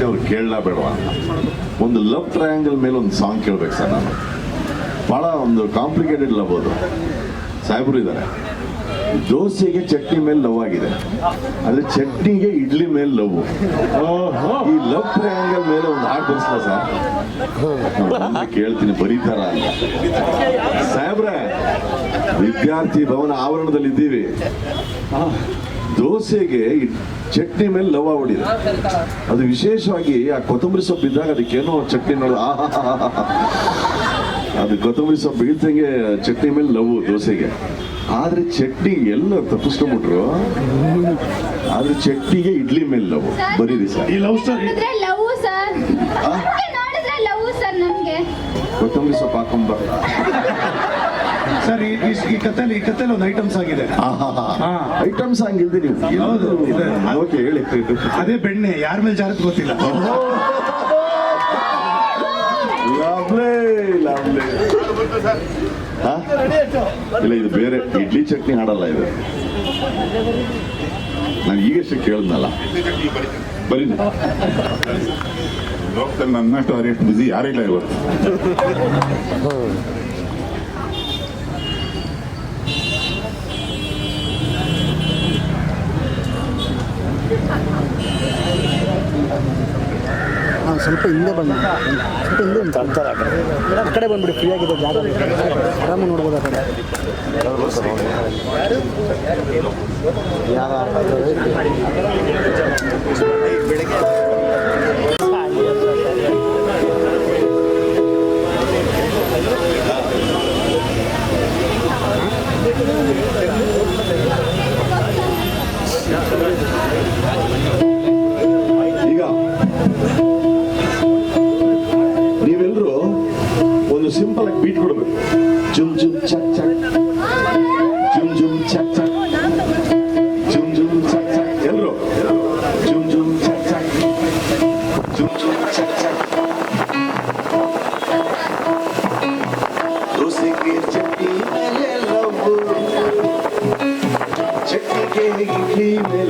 ಪ್ರಶ್ನೆ ಅವ್ರು ಕೇಳಲ ಬೇಡವಾ? ಒಂದು ಲವ್ ಟ್ರಯಾಂಗಲ್ ಮೇಲೆ ಒಂದು ಸಾಂಗ್ ಕೇಳ್ಬೇಕು ಸರ್ ನಾನು. ಭಾಳ ಒಂದು ಕಾಂಪ್ಲಿಕೇಟೆಡ್ ಲವ್ ಅದು. ಸಾಹೇಬರು ಇದ್ದಾರೆ. ದೋಸೆಗೆ ಚಟ್ನಿ ಮೇಲೆ ಲವ್ ಆಗಿದೆ. ಆದ್ರೆ ಚಟ್ನಿಗೆ ಇಡ್ಲಿ ಮೇಲೆ ಲವ್ ಈ ಲವ್ ಟ್ರಯಾಂಗಲ್ ಮೇಲೆ ಒಂದು ಹಾಡು ಬರ್ಸಲ ಸರ್? ಕೇಳ್ತೀನಿ ಬರೀತಾರ ಅಂತ. ಸಾಹೇಬ್ರೆ ವಿದ್ಯಾರ್ಥಿ ಭವನ ಆವರಣದಲ್ಲಿ ಇದ್ದೀವಿ ದೋಸೆಗೆ ಚಟ್ನಿ ಮೇಲೆ ಲವ ಹೊಡಿದೆ. ಅದು ವಿಶೇಷವಾಗಿ ಆ ಕೊತ್ತಂಬರಿ ಸೊಪ್ಪು ಇದ್ದಾಗ ಅದಕ್ಕೇನೋ ಚಟ್ನಿ ನೋಡ. ಅದು ಕೊತ್ತಂಬರಿ ಸೊಪ್ಪು ಬೀಳ್ತಂಗೆ ಚಟ್ನಿ ಮೇಲೆ ಲವ್ ದೋಸೆಗೆ. ಆದ್ರೆ ಚಟ್ನಿ ಎಲ್ಲ ತಪ್ಪಿಸ್ಕೊಂಡ್ಬಿಟ್ರು. ಆದ್ರೆ ಚಟ್ನಿಗೆ ಇಡ್ಲಿ ಮೇಲೆ ಲವ್. ಬರೀರಿ ಸರ್ ಈ ಲವ್ ಸ್ಟೋರಿ ನೋಡಿದ್ರೆ ಲವ್ ಸರ್. ನಮ್ಗೆ ನೋಡಿದ್ರೆ ಲವ್ ಸರ್ ನಮ್ಗೆ. ಕೊತ್ತಂಬರಿ ಸೊಪ್ಪು ಹಾಕೊಂಬ. ಸರ್ ಈ ಈ- ಈ ಕಥೆಲಿ ಈ ಕಥೆಲಿ ಒಂದು ಐಟಮ್ಸ್ ಆಗಿದೆ. ಹಾ. ಐಟಮ್ ಸಾಂಗ್ ಇಲ್ದೆ ನೀವು. ಹೌದು, ಇದೆ. ಓಕೆ ಹೇಳಿ ಅದೇ ಬೆಣ್ಣೆ ಯಾರ ಮೇಲೆ ಜಾರತ್ ಗೊತ್ತಿಲ್ಲ. ಲವ್ಲೇ ಲವ್ಲೇ ಹಾ? ಇಲ್ಲ ಇದು ಬೇರೆ ಇಡ್ಲಿ ಚಟ್ನಿ ಹಾಡಲ್ಲ ಇದು. ನಾನು ಈಗಷ್ಟೇ ಕೇಳಿದ್ನಲ್ಲ. ಬರೀ ಲೋಕದಲ್ಲಿ ನನ್ನಷ್ಟು ಅರಿಯಷ್ಟು ಬಿಸಿ ಯಾರಿಲ್ಲ ಇವತ್ತು? ಸ್ವಲ್ಪ ಹಿಂದೆ ಬಂದು ಸ್ವಲ್ಪ ಹಿಂದೆ ಒಂದು ತರ್ತಾರೆ ಆ ಕಡೆ ಆ ಕಡೆ ಬಂದ್ಬಿಡಿ ಫ್ರೀ ಆಗಿದೆ ಜಾಗ ಆರಾಮಾಗಿ ನೋಡ್ಬೋದು ಆ ಕಡೆ ಈಗ Jum jum cha. chak. Jum jum cha. chak. Jum jum cha. chak. Elro. Jum jum cha. chak. Jum jum cha. chak. Dosi ke chakki mele love. Chakki ke hikhi mele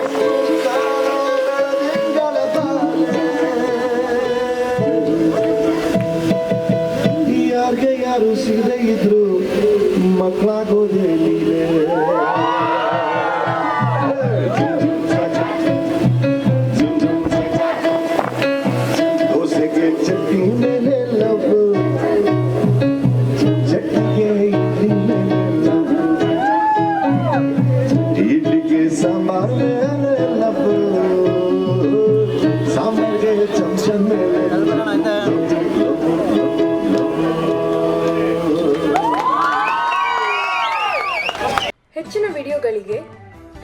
ಯಾರು ಸಿಗದೆ ಇದ್ರು ಮಕ್ಕಳಾಗೋದೇ ನೀರೇ